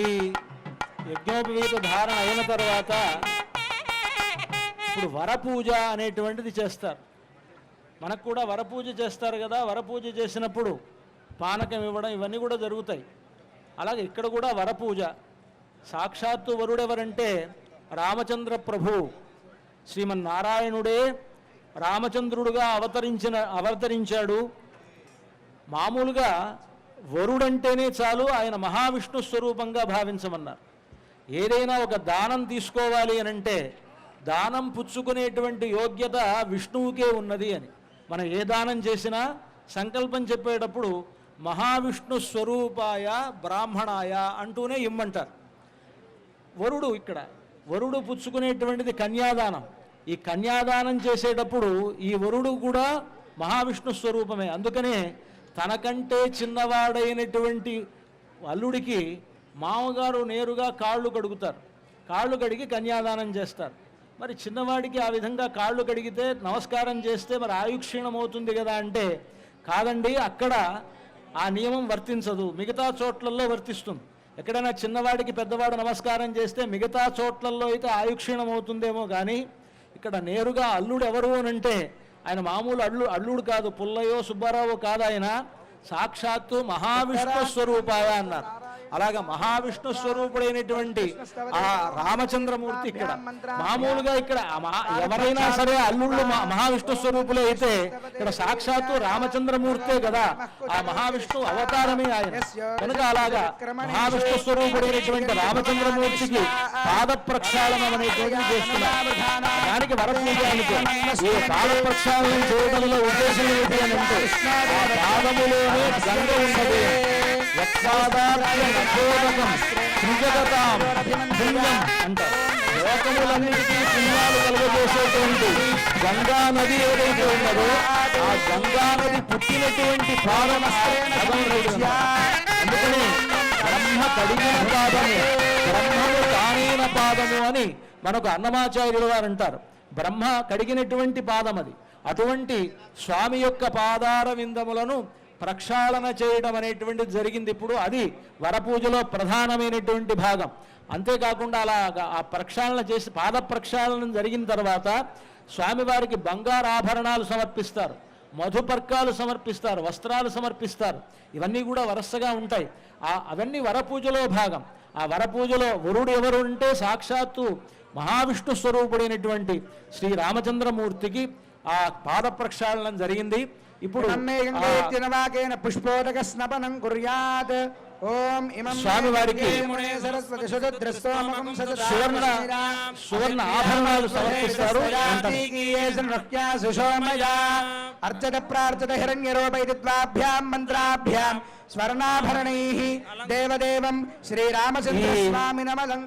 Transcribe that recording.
ఈ యజ్ఞోపవీత ధారణ అయిన తర్వాత ఇప్పుడు వరపూజ అనేటువంటిది చేస్తారు. మనకు కూడా వరపూజ చేస్తారు కదా వరపూజ చేసినప్పుడు పానకం ఇవ్వడం ఇవన్నీ కూడా జరుగుతాయి. అలాగే ఇక్కడ కూడా వరపూజ. సాక్షాత్తు వరుడెవరంటే రామచంద్ర ప్రభు. శ్రీమన్నారాయణుడే రామచంద్రుడుగా అవతరించిన అవతరించాడు. మామూలుగా వరుడంటేనే చాలు ఆయన మహావిష్ణు స్వరూపంగా భావించమన్నారు. ఏదైనా ఒక దానం తీసుకోవాలి అని అంటే దానం పుచ్చుకునేటువంటి యోగ్యత విష్ణువుకే ఉన్నది అని. మనం ఏ దానం చేసినా సంకల్పం చెప్పేటప్పుడు మహావిష్ణు స్వరూపాయ బ్రాహ్మణాయ అంటూనే ఇమ్మంటారు. వరుడు ఇక్కడ వరుడు పుచ్చుకునేటువంటిది కన్యాదానం. ఈ కన్యాదానం చేసేటప్పుడు ఈ వరుడు కూడా మహావిష్ణు స్వరూపమే. అందుకనే తనకంటే చిన్నవాడైనటువంటి అల్లుడికి మామగారు నేరుగా కాళ్ళు కడుగుతారు. కాళ్ళు కడిగి కన్యాదానం చేస్తారు. మరి చిన్నవాడికి ఆ విధంగా కాళ్ళు కడిగితే నమస్కారం చేస్తే మరి ఆయుక్షీణం అవుతుంది కదా అంటే కాదండి అక్కడ ఆ నియమం వర్తించదు. మిగతా చోట్లలో వర్తిస్తుంది. ఎక్కడైనా చిన్నవాడికి పెద్దవాడు నమస్కారం చేస్తే మిగతా చోట్లలో అయితే ఆయుక్షీణం అవుతుందేమో కానీ ఇక్కడ నేరుగా అల్లుడు ఎవరు అని అంటే ఆయన మామూలు అల్లు అల్లుడు కాదు పుల్లయో సుబ్బారావు కాదు ఆయన. సాక్షాత్తు మహావిష్ణు స్వరూపాయ అన్నారు. అలాగా మహావిష్ణు స్వరూపుడైనటువంటి ఆ రామచంద్రమూర్తి ఇక్కడ. మామూలుగా ఇక్కడ ఎవరైనా సరే అల్లుళ్ళు మహా- మహావిష్ణు స్వరూపులే అయితే ఇక్కడ సాక్షాత్తు రామచంద్రమూర్తే కదా. ఆ మహావిష్ణు అవతారమే ఆయన. కనుక అలాగా మహావిష్ణు స్వరూపుడైనటువంటి రామచంద్రమూర్తికి పాద ప్రక్షాళనం అనేటువంటిది చేస్తున్నారు. దానికి వరపూజానికి ఈ పాద ప్రక్షాళనం చేయడంలో ఉద్దేశం ఏంటి అని అంటే పాదములోనే గంగ ఉన్నది యత్పాదాభ్య నఖోదకం పుణ్యం. లోకములన్నిటికీ పుణ్యాలు కలుగజేసేటువంటి గంగా నది ఏదైతే ఉన్నదో ఆ గంగా నది పుట్టినటువంటి కారణ అందుకని బ్రహ్మ కడిగిన పాదము బ్రహ్మము కానీన పాదము అని మనకు అన్నమాచార్యులు వారు అంటారు. బ్రహ్మ కడిగినటువంటి పాదం అది. అటువంటి స్వామి యొక్క పాదార విందములను ప్రక్షాళన చేయడం అనేటువంటిది జరిగింది ఇప్పుడు. అది వరపూజలో ప్రధానమైనటువంటి భాగం. అంతేకాకుండా అలా ఆ ప్రక్షాళన చేసి పాద ప్రక్షాళన జరిగిన తర్వాత స్వామివారికి బంగారు ఆభరణాలు సమర్పిస్తారు. మధుపర్కాలు సమర్పిస్తారు. వస్త్రాలు సమర్పిస్తారు. ఇవన్నీ కూడా వరసగా ఉంటాయి. ఆ అవన్నీ వరపూజలో భాగం. ఆ వరపూజలో వరుడు ఎవరు ఉంటే సాక్షాత్తు మహావిష్ణు స్వరూపుడైనటువంటి శ్రీ రామచంద్రమూర్తికి ఆ పాద ప్రక్షాళనం జరిగింది. ఇప్పుడు తినవాకేన పుష్పోదక స్నపనం కుర్యాత్. ఓం ఇమం స్వామివారికి సువర్ణ సువర్ణ ఆభరణాలు సమర్పిస్తారు. అర్చత ప్రార్థత హిరణ్యరూపైత్వాభ్యాం మంత్రాభ్యాం స్వర్ణాభరణై. దేవదేవం శ్రీరామచంద్ర ఈ- స్వామినమలం